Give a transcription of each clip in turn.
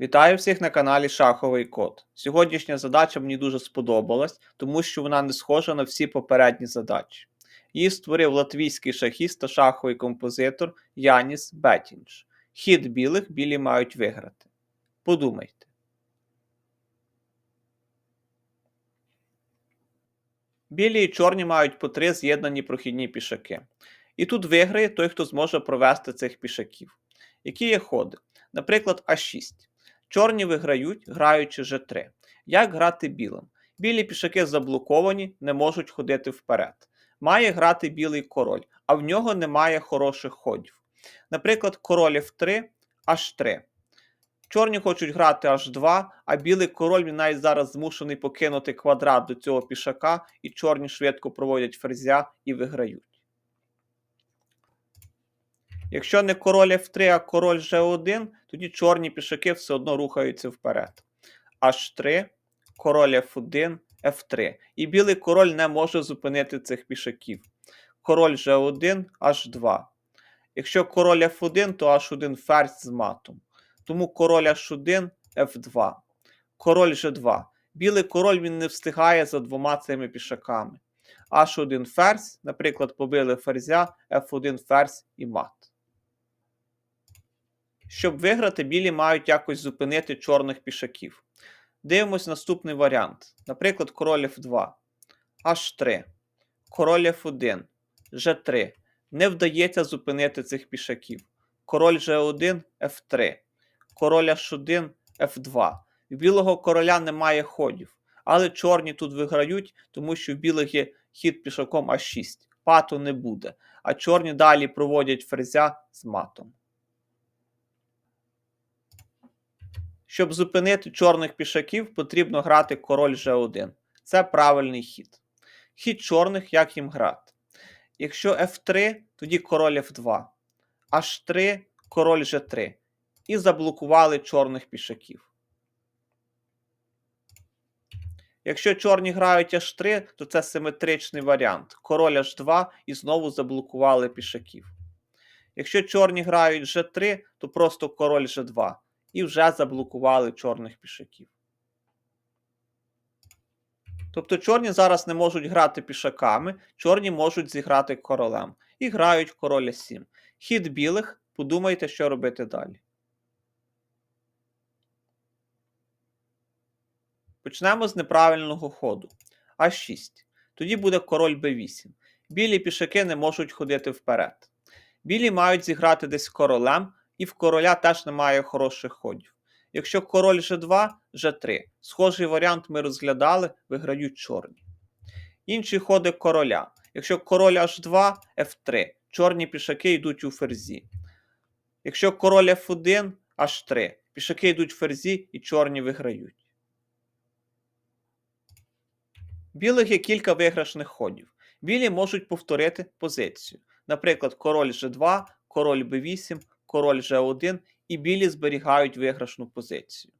Вітаю всіх на каналі Шаховий Код. Сьогоднішня задача мені дуже сподобалась, тому що вона не схожа на всі попередні задачі. Її створив латвійський шахіст та шаховий композитор Яніс Бетінч. Хід білих білі мають виграти. Подумайте. Білі і чорні мають по три з'єднані прохідні пішаки. І тут виграє той, хто зможе провести цих пішаків. Які є ходи? Наприклад, А6. Чорні виграють, граючи G3. Як грати білим? Білі пішаки заблоковані, не можуть ходити вперед. Має грати білий король, а в нього немає хороших ходів. Наприклад, король F3, H3. Чорні хочуть грати H2, а білий король навіть зараз змушений покинути квадрат до цього пішака, і чорні швидко проводять ферзя і виграють. Якщо не король F3, а король G1, тоді чорні пішаки все одно рухаються вперед. H3, король F1, F3. І білий король не може зупинити цих пішаків. Король G1, H2. Якщо король F1, то H1 ферзь з матом. Тому король H1, F2. Король G2. Білий король він не встигає за двома цими пішаками. H1 ферзь, наприклад, побили ферзя, F1 ферзь і мат. Щоб виграти, білі мають якось зупинити чорних пішаків. Дивимось наступний варіант. Наприклад, король F2, H3, король F1, G3. Не вдається зупинити цих пішаків. Король G1, F3, король H1, F2. У білого короля немає ходів. Але чорні тут виграють, тому що в білих є хід пішаком А6. Пату не буде. А чорні далі проводять ферзя з матом. Щоб зупинити чорних пішаків, потрібно грати король G1. Це правильний хід. Хід чорних, як їм грати. Якщо F3, тоді король F2, H3, король G3. І заблокували чорних пішаків. Якщо чорні грають H3, то це симетричний варіант. Король H2 і знову заблокували пішаків. Якщо чорні грають G3, то просто король G2 і вже заблокували чорних пішаків. Тобто чорні зараз не можуть грати пішаками, чорні можуть зіграти королем. І грають короля 7. Хід білих, подумайте, що робити далі. Почнемо з неправильного ходу. А6. Тоді буде король Б8. Білі пішаки не можуть ходити вперед. Білі мають зіграти десь королем, і в короля теж немає хороших ходів. Якщо король G2, G3. Схожий варіант ми розглядали, виграють чорні. Інші ходи короля. Якщо король H2, F3. Чорні пішаки йдуть у ферзі. Якщо король F1, H3. Пішаки йдуть в ферзі і чорні виграють. Білих є кілька виграшних ходів. Білі можуть повторити позицію. Наприклад, король G2, король B8, король G1 і білі зберігають виграшну позицію.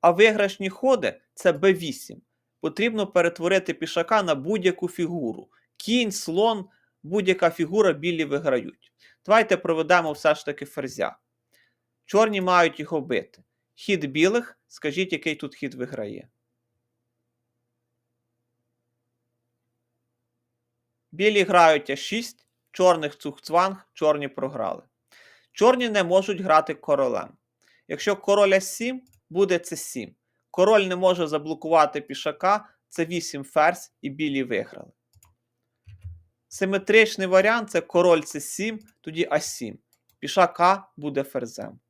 А виграшні ходи це b8. Потрібно перетворити пішака на будь-яку фігуру. Кінь, слон, будь-яка фігура білі виграють. Давайте проведемо все ж таки ферзя. Чорні мають його бити. Хід білих, скажіть, який тут хід виграє. Білі грають А6, чорних цухцванг, чорні програли. Чорні не можуть грати королем. Якщо король А7, буде С7. Король не може заблокувати пішака, це 8 ферзь і білі виграли. Симетричний варіант це король С7, тоді А7. Пішак А буде ферзем.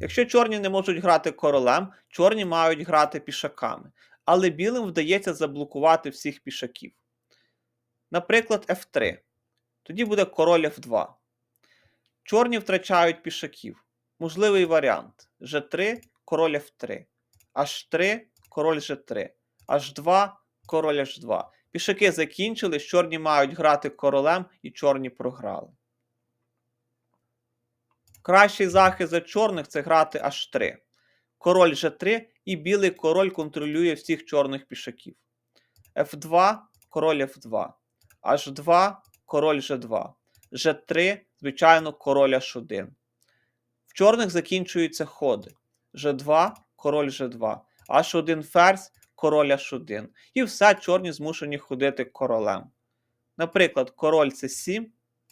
Якщо чорні не можуть грати королем, чорні мають грати пішаками. Але білим вдається заблокувати всіх пішаків. Наприклад, F3. Тоді буде король F2. Чорні втрачають пішаків. Можливий варіант: G3, король F3, H3, король G3, H2, король H2. Пішаки закінчились, чорні мають грати королем і чорні програли. Кращий захист за чорних це грати H3. Король G3 і білий король контролює всіх чорних пішаків. F2, король F2, H2, король G2, G3, звичайно, король H1. В чорних закінчуються ходи. G2, король G2, H1 ферзь, король H1. І все чорні змушені ходити королем. Наприклад, король С7,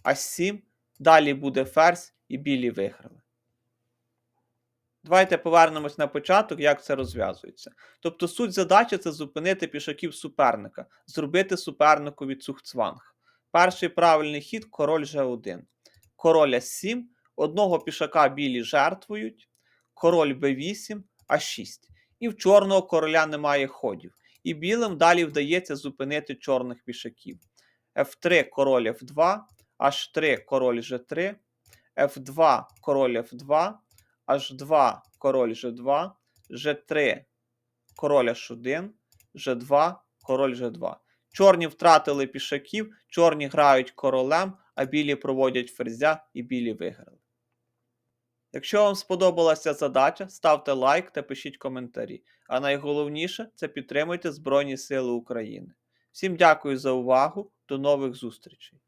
H7, далі буде ферзь і білі виграли. Давайте повернемось на початок, як це розв'язується. Тобто суть задачі це зупинити пішаків суперника, зробити суперникові цухцванг. Перший правильний хід король G1. Король С7, одного пішака білі жертвують, король Б8, А6. І в чорного короля немає ходів. І білим далі вдається зупинити чорних пішаків. F3 король F2, H3 король G3, F2 король F2, H2 король G2, G3 король H1, G2 король G2. Чорні втратили пішаків, чорні грають королем, а білі проводять ферзя і білі виграли. Якщо вам сподобалася задача, ставте лайк та пишіть коментарі. А найголовніше це підтримуйте Збройні Сили України. Всім дякую за увагу, до нових зустрічей!